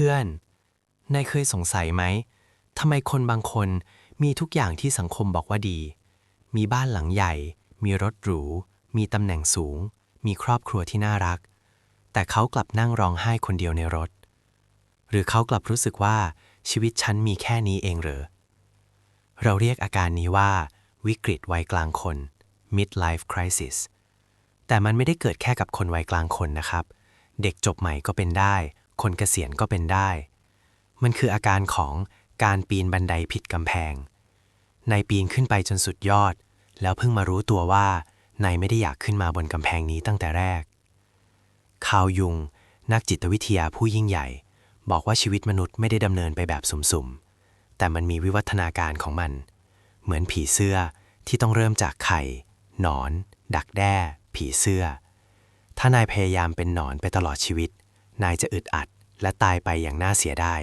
พื่อนนายเคยสงสัยไหมทำไมคนบางคนมีทุกอย่างที่สังคมบอกว่าดี มีบ้านหลังใหญ่ มีรถหรู มีตำแหน่งสูง มีครอบครัวที่น่ารัก แต่เขากลับนั่งร้องไห้คนเดียวในรถ หรือเขากลับรู้สึกว่าชีวิตฉันมีแค่นี้เองเหรอ เราเรียกอาการนี้ว่า วิกฤตวัยกลางคน midlife crisis แต่มันไม่ได้เกิดแค่กับคนวัยกลางคนนะครับ เด็กจบใหม่ก็เป็นได้ คนเกษียณก็เป็นได้ มันคืออาการของการปีนบันไดผิดกำแพง นายปีนขึ้นไปจนสุดยอด แล้วเพิ่งมารู้ตัวว่านายไม่ได้อยากขึ้นมาบนกำแพงนี้ตั้งแต่แรก คาวยุง นักจิตวิทยาผู้ยิ่งใหญ่ บอกว่าชีวิตมนุษย์ไม่ได้ดำเนินไปแบบสุ่มๆ แต่มันมีวิวัฒนาการของมัน เหมือนผีเสื้อที่ต้องเริ่มจากไข่ หนอน ดักแด้ ผีเสื้อ ถ้านายพยายามเป็นหนอนไปตลอดชีวิต นายจะอึดอัดและตายไปอย่างน่าเสียดาย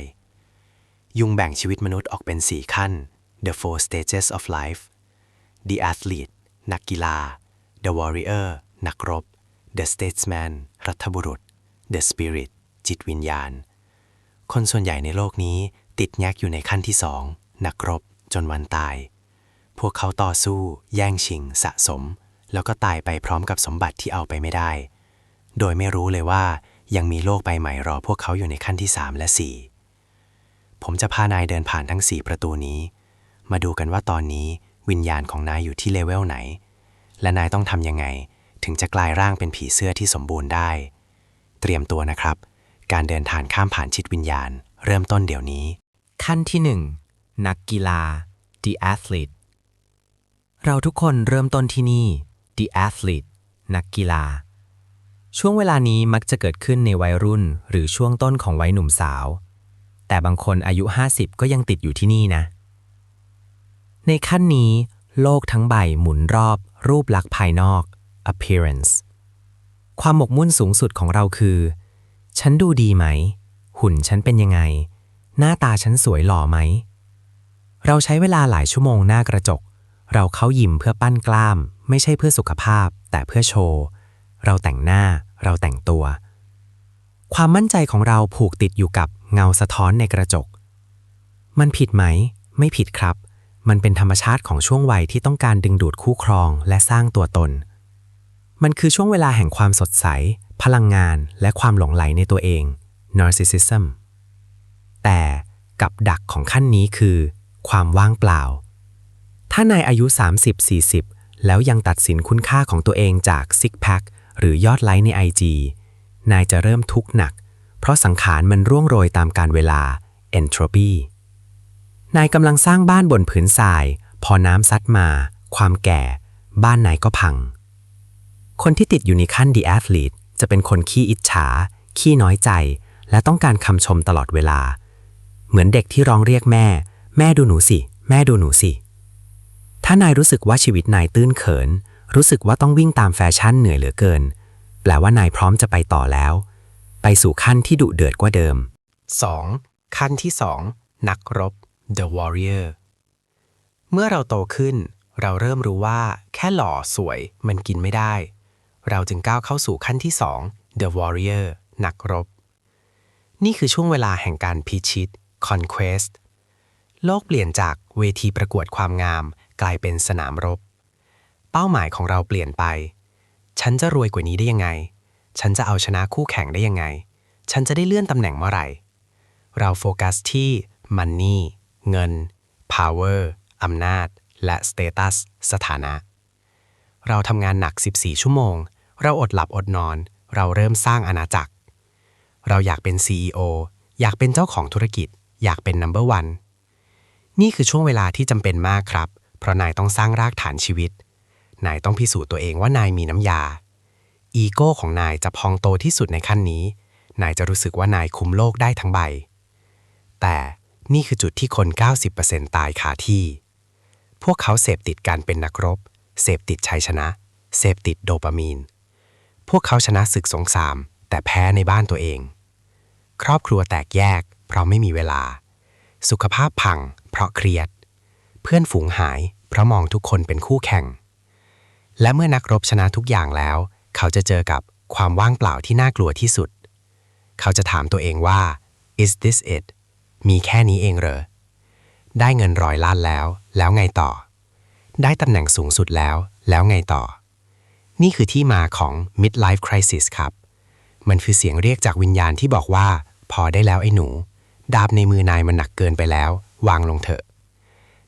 ยุงแบ่งชีวิตมนุษย์ออกเป็น 4 ขั้น the four stages of life the athlete นักกีฬา the warrior นักรบ the statesman รัฐบุรุษ the spirit จิตวิญญาณ คนส่วนใหญ่ในโลกนี้ติดแยกอยู่ในขั้นที่สองนักรบจนวันตาย พวกเขาต่อสู้ แย่งชิง สะสม แล้วก็ตายไปพร้อมกับสมบัติที่เอาไปไม่ได้ โดยไม่รู้เลยว่า ยังมีโลกใบใหม่รอพวกเขาอยู่ในขั้นที่ 3 และ 4 ผมจะพานายเดินผ่านทั้ง 4 ประตูนี้ มาดูกันว่าตอนนี้วิญญาณของนายอยู่ที่เลเวลไหน และนายต้องทำยังไง ถึงจะกลายร่างเป็นผีเสื้อที่สมบูรณ์ได้ เตรียมตัวนะครับ การเดินทางข้ามผ่านชิดวิญญาณ เริ่มต้นเดี๋ยวนี้ ขั้นที่ 1 นักกีฬา the athlete เราทุกคนเริ่มต้นที่นี่ the athlete นักกีฬา ช่วงเวลานี้มักจะเกิดขึ้นในวัยรุ่น หรือช่วงต้นของวัยหนุ่มสาว แต่บางคนอายุ 50 ก็ยังติดอยู่ที่นี่นะ ในขั้นนี้ โลกทั้งใบหมุนรอบ รูปลักษณ์ภายนอก appearance ความหมกมุ่นสูงสุดของเราคือ ฉันดูดีไหม หุ่นฉันเป็นยังไง หน้าตาฉันสวยหล่อไหม เราใช้เวลาหลายชั่วโมงหน้ากระจก เราเข้ายิมเพื่อปั้นกล้าม ไม่ใช่เพื่อสุขภาพ แต่เพื่อโชว์ เราแต่งหน้า เราแต่งตัว ความมั่นใจของเราผูกติดอยู่กับเงาสะท้อนในกระจก มันผิดไหม ไม่ผิดครับ มันเป็นธรรมชาติของช่วงวัยที่ต้องการดึงดูดคู่ครองและสร้างตัวตน มันคือช่วงเวลาแห่งความสดใส พลังงาน และความหลงไหลในตัวเอง narcissism แต่กับดักของขั้นนี้คือ ความว่างเปล่า ถ้านายอายุ 30-40 แล้วยังตัดสินคุณค่าของตัวเองจากซิกแพค หรือยอดไลค์ใน IG นายจะเริ่มทุกข์หนัก เพราะสังขารมันร่วงโรยตามการเวลา entropy นายกำลังสร้างบ้านบนผืนทราย พอน้ำซัดมา ความแก่ บ้านนายก็พัง คนที่ติดอยู่ในขั้น The Athlete จะเป็นคนขี้อิจฉา ขี้น้อยใจ และต้องการคำชมตลอดเวลา เหมือนเด็กที่ร้องเรียกแม่ แม่ดูหนูสิ แม่ดูหนูสิ ถ้านายรู้สึกว่าชีวิตนายตื้นเขิน รู้สึกว่าต้องวิ่งตามแฟชั่นเหนื่อยเหลือเกิน แปลว่านายพร้อมจะไปต่อแล้ว ไปสู่ขั้นที่ดุเดือดกว่าเดิม 2. ขั้นที่ 2 นักรบ the warrior เมื่อเราโตขึ้น เราเริ่มรู้ว่าแค่หล่อสวยมันกินไม่ได้ เราจึงก้าวเข้าสู่ขั้นที่ 2 the warrior นักรบ นี่คือช่วงเวลาแห่งการพิชิต conquest โลกเปลี่ยนจากเวทีประกวดความงามกลายเป็นสนามรบ เป้าหมายของเราเปลี่ยนไป ฉันจะรวยกว่านี้ได้ยังไง ฉันจะเอาชนะคู่แข่งได้ยังไง ฉันจะได้เลื่อนตำแหน่งเมื่อไหร่ เราโฟกัสที่ money เงิน power อำนาจ และ status สถานะ เราทำงานหนัก 14 ชั่วโมง เราอดหลับอดนอน เราเริ่มสร้างอาณาจักร เราอยากเป็น CEO อยากเป็นเจ้าของธุรกิจ อยากเป็น number one นี่คือช่วงเวลาที่จำเป็นมากครับ เพราะนายต้องสร้างรากฐานชีวิต นายต้องพิสูจน์ตัวเองว่านายมีน้ำยา อีโก้ของนายจะพองโตที่สุดในขั้นนี้ นายจะรู้สึกว่านายคุมโลกได้ทั้งใบ แต่นี่คือจุดที่คน 90%ตายคาที่ พวกเขาเสพติดการเป็นนักรบ เสพติดชัยชนะ เสพติดโดปามีน พวกเขาชนะศึกสงคราม แต่แพ้ในบ้านตัวเอง ครอบครัวแตกแยก เพราะไม่มีเวลา สุขภาพพัง เพราะเครียด เพื่อนฝูงหาย เพราะมองทุกคนเป็นคู่แข่ง และเมื่อนักรบชนะทุกอย่างแล้ว เขาจะเจอกับความว่างเปล่าที่น่ากลัวที่สุด เขาจะถามตัวเองว่า is this it มีแค่นี้เองเหรอ ได้เงินร้อยล้านแล้ว แล้วไงต่อ ได้ตำแหน่งสูงสุดแล้ว แล้วไงต่อ นี่คือที่มาของ midlife crisis ครับ มันคือเสียงเรียกจากวิญญาณที่บอกว่า พอได้แล้วไอ้หนู ดาบในมือนายมันหนักเกินไปแล้ว วางลงเถอะ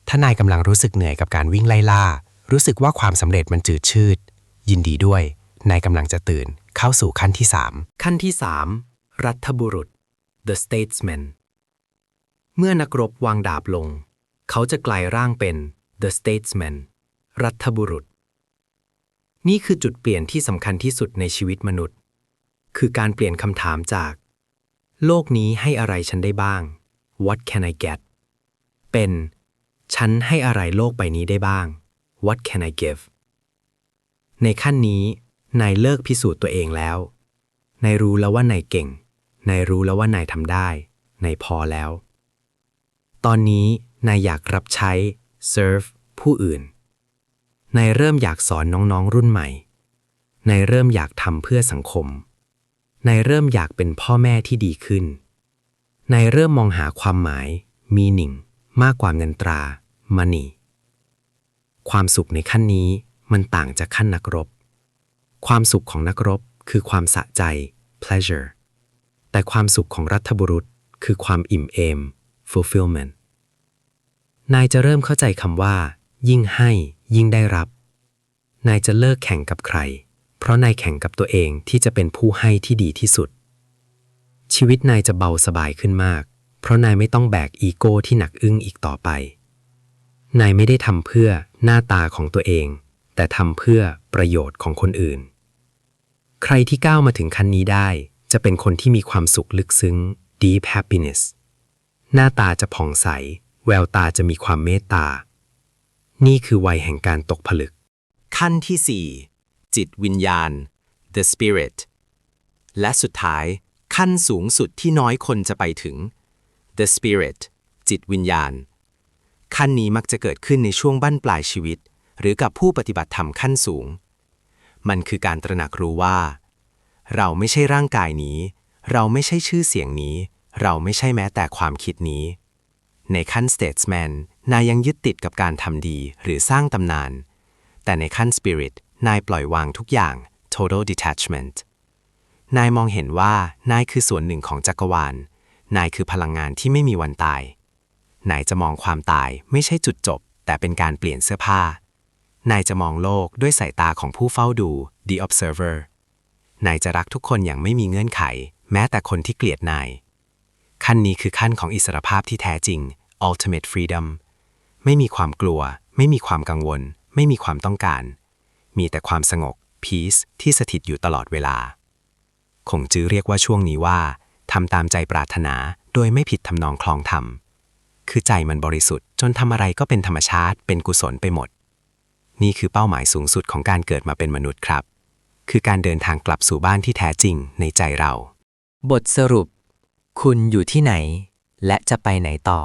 ถ้านายกำลังรู้สึกเหนื่อยกับการวิ่งไล่ล่า รู้สึกว่าความสำเร็จมันจืดชืด ยินดีด้วยนายกำลังจะตื่นเข้าสู่ขั้นที่ 3 ขั้นที่ 3 รัฐบุรุษ the statesman เมื่อนักรบวางดาบลง เขาจะกลายร่างเป็น the statesman รัฐบุรุษ นี่คือจุดเปลี่ยนที่สำคัญที่สุดในชีวิตมนุษย์ คือการเปลี่ยนคำถามจาก โลกนี้ให้อะไรฉันได้บ้าง what can I get เป็น ฉันให้อะไรโลกใบนี้ได้บ้าง what can I give ในขั้นนี้นายเลิกพิสูจน์ตัวเองแล้ว นายรู้แล้วว่านายเก่ง นายรู้แล้วว่านายทำได้ นายพอแล้ว ตอนนี้นายอยากรับใช้ serve ผู้อื่น นายเริ่มอยากสอนน้องๆรุ่นใหม่ นายเริ่มอยากทำเพื่อสังคม นายเริ่มอยากเป็นพ่อแม่ที่ดีขึ้น นายเริ่มมองหาความหมาย meaning มากกว่าเงินตรา money ความสุขในขั้นนี้มันต่างจากขั้นนักรบ ความสุขของนักรบคือความสะใจ pleasure แต่ความสุขของรัฐบุรุษคือความอิ่มเอม fulfillment นายจะเริ่มเข้าใจคำว่า ยิ่งให้ ยิ่งได้รับ นายจะเลิกแข่งกับใคร เพราะนายแข่งกับตัวเองที่จะเป็นผู้ให้ที่ดีที่สุด ชีวิตนายจะเบาสบายขึ้นมาก เพราะนายไม่ต้องแบกอีโก้ที่หนักอึ้งอีกต่อไป นายไม่ได้ทำเพื่อหน้าตาของตัวเอง แต่ทำเพื่อประโยชน์ของคนอื่น ใครที่ก้าวมาถึงขั้นนี้ได้ จะเป็นคนที่มีความสุขลึกซึ้ง deep happiness หน้าตาจะผ่องใส แววตาจะมีความเมตตา นี่คือวัยแห่งการตกผลึก ขั้นที่ 4 จิตวิญญาณ the spirit และสุดท้ายขั้นสูงสุดที่น้อยคนจะไปถึง the spirit จิตวิญญาณ ขั้นนี้มักจะเกิดขึ้นในช่วงบั้นปลายชีวิต หรือกับผู้ปฏิบัติธรรมขั้นสูง มันคือการตระหนักรู้ว่า เราไม่ใช่ร่างกายนี้ เราไม่ใช่ชื่อเสียงนี้ เราไม่ใช่แม้แต่ความคิดนี้ ในขั้น statesman นายยังยึดติดกับการทำดีหรือสร้างตำนาน แต่ในขั้น spirit นายปล่อยวางทุกอย่าง total detachment นายมองเห็นว่านายคือส่วนหนึ่งของจักรวาล นายคือพลังงานที่ไม่มีวันตาย นายจะมองความตายไม่ใช่จุดจบ แต่เป็นการเปลี่ยนเสื้อผ้า นายจะมองโลกด้วยสายตาของผู้เฝ้าดู the observer นายจะรักทุกคนอย่างไม่มีเงื่อนไข แม้แต่คนที่เกลียดนาย ขั้นนี้คือขั้นของอิสรภาพที่แท้จริง ultimate freedom ไม่มีความกลัว ไม่มีความกังวล ไม่มีความต้องการ มีแต่ความสงบ peace ที่สถิตอยู่ตลอดเวลา คงจื้อเรียกว่าช่วงนี้ว่าทำตามใจปรารถนาโดยไม่ผิดทำนองคลองธรรม คือใจมันบริสุทธิ์จนทำอะไรก็เป็นธรรมชาติ เป็นกุศลไปหมด นี่คือเป้าหมายสูงสุดของการเกิดมาเป็นมนุษย์ครับ คือการเดินทางกลับสู่บ้านที่แท้จริงในใจเรา บทสรุป คุณอยู่ที่ไหน และจะไปไหนต่อ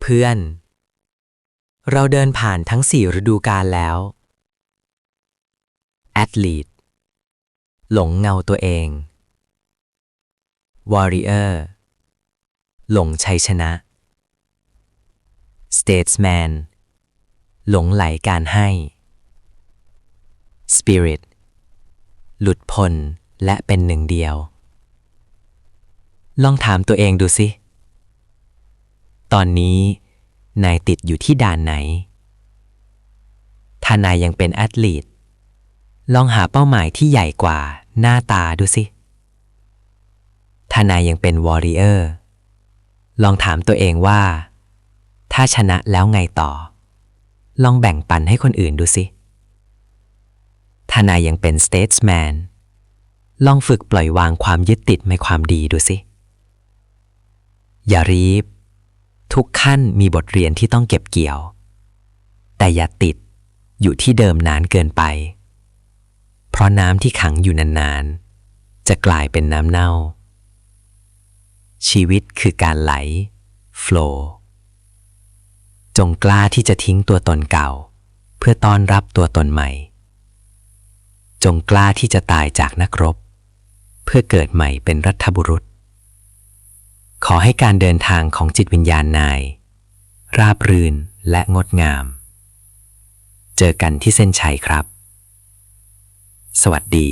เพื่อน เราเดินผ่านทั้งสี่ฤดูกาลแล้ว Athlete หลงเงาตัวเอง Warrior หลงชัยชนะ Statesman หลงไหลการให้ Spirit หลุดพ้นและเป็นหนึ่งเดียว ลองถามตัวเองดูสิ ตอนนี้นายติดอยู่ที่ด่านไหน ถ้านายยังเป็นแอตลีตลองหาเป้าหมายที่ใหญ่กว่าหน้าตาดูสิ ถ้านายยังเป็นวอริเออร์ ลองถามตัวเองว่า ถ้าชนะแล้วไงต่อ ลองแบ่งปันให้คนอื่นดูสิถ้านายยังเป็น statesman ลองฝึกปล่อยวางความยึดติดในความดีดูสิ อย่ารีบ ทุกขั้นมีบทเรียนที่ต้องเก็บเกี่ยว แต่อย่าติดอยู่ที่เดิมนานเกินไป เพราะน้ำที่ขังอยู่นานๆ จะกลายเป็นน้ำเน่า ชีวิตคือการไหล flow จงกล้าที่จะทิ้งตัวตนเก่า เพื่อต้อนรับตัวตนใหม่ จงกล้าที่จะตายจากนักรบ เพื่อเกิดใหม่เป็นรัฐบุรุษ ขอให้การเดินทางของจิตวิญญาณนาย ราบรื่นและงดงาม เจอกันที่เส้นชัยครับ สวัสดี